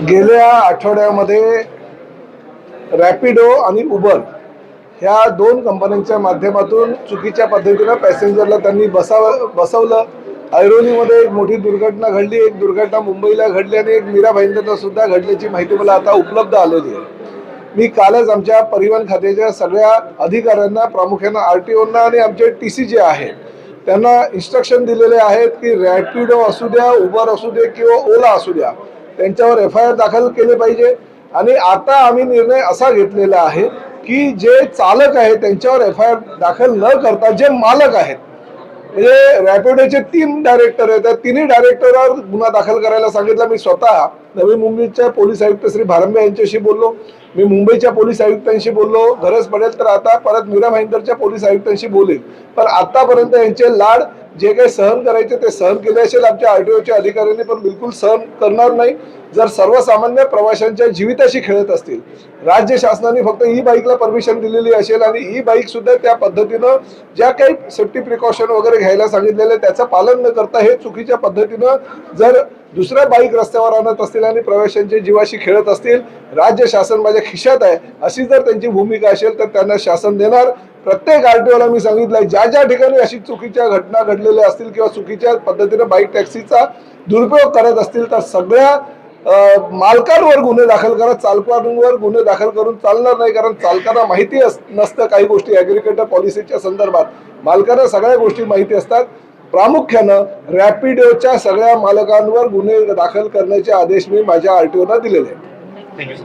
गेल्या आठवड्यामध्ये रॅपिडो आणि उबर ह्या दोन कंपन्यांच्या माध्यमातून चुकीच्या पद्धतीनं पॅसेंजरला त्यांनी बसाव बसवलं. ऐरोलीमध्ये एक मोठी दुर्घटना घडली एक दुर्घटना मुंबईला घडली आणि एक मीरा भाईंदरला सुद्धा घडल्याची माहिती मला आता उपलब्ध आलेली आहे. मी कालच आमच्या परिवहन खात्याच्या सगळ्या अधिकाऱ्यांना प्रामुख्यानं आर टी ओना आणि आमचे टी सी जे आहेत त्यांना इन्स्ट्रक्शन दिलेले आहेत की रॅपिडो असू द्या उबर असू दे किंवा ओला असू द्या त्यांच्यावर एफ आय आर दाखल केले पाहिजे. आणि आता आम्ही निर्णय असा घेतलेला आहे की जे चालक आहेत त्यांच्यावर एफ आय आर दाखल न करता जे मालक आहेत म्हणजे रॅपिडोचे तीन डायरेक्टर आहेत त्या तिन्ही डायरेक्टरवर गुन्हा दाखल करायला सांगितलं. मी स्वतः नवी मुंबईच्या पोलीस आयुक्त श्री भारंबे यांच्याशी बोललो. मी मुंबईच्या पोलीस आयुक्तांशी बोललो. गरज पडेल तर आता परत मीरा भाईंदरच्या पोलीस आयुक्तांशी बोलेल. पण आतापर्यंत यांचे लाड जे काही सहन करायचे ते सहन केले असेल. आमच्या ओच्या अधिकाऱ्यांनी पण बिलकुल सहन करणार नाही. जर सर्वसामान्य प्रवाशांच्या जीविताशी खेळत असतील राज्य शासनाने फक्त ई बाईकला परमिशन दिलेली असेल आणि ई बाईक सुद्धा त्या पद्धतीनं ज्या काही सेफ्टी प्रिकॉशन वगैरे घ्यायला सांगितलेलं आहे त्याचं पालन न करता हे चुकीच्या पद्धतीनं जर दुसऱ्या बाईक रस्त्यावर आणत असतील आणि प्रवाशांच्या जीवाशी खेळत असतील राज्य शासन माझ्या खिशात आहे. अशी जर त्यांची भूमिका असेल तर त्यांना शासन देणार. प्रत्येक आरटीओला मी सांगितलंय ज्या ज्या ठिकाणी अशी चुकीच्या घटना घडलेल्या असतील किंवा चुकीच्या पद्धतीने बाईक टॅक्सीचा दुरुपयोग करत असतील तर सगळ्या मालकांवर गुन्हे दाखल करा चालकांवर गुन्हे दाखल करून चालणार नाही कारण चालकांना माहिती अस- नसतं काही गोष्टी. ॲग्रिकेटर पॉलिसीच्या संदर्भात मालकांना सगळ्या गोष्टी माहिती असतात. प्रामुख्यानं रॅपिडोच्या सगळ्या मालकांवर गुन्हे दाखल करण्याचे आदेश मी माझ्या आरटीओना दिलेले आहेत. थँक्यू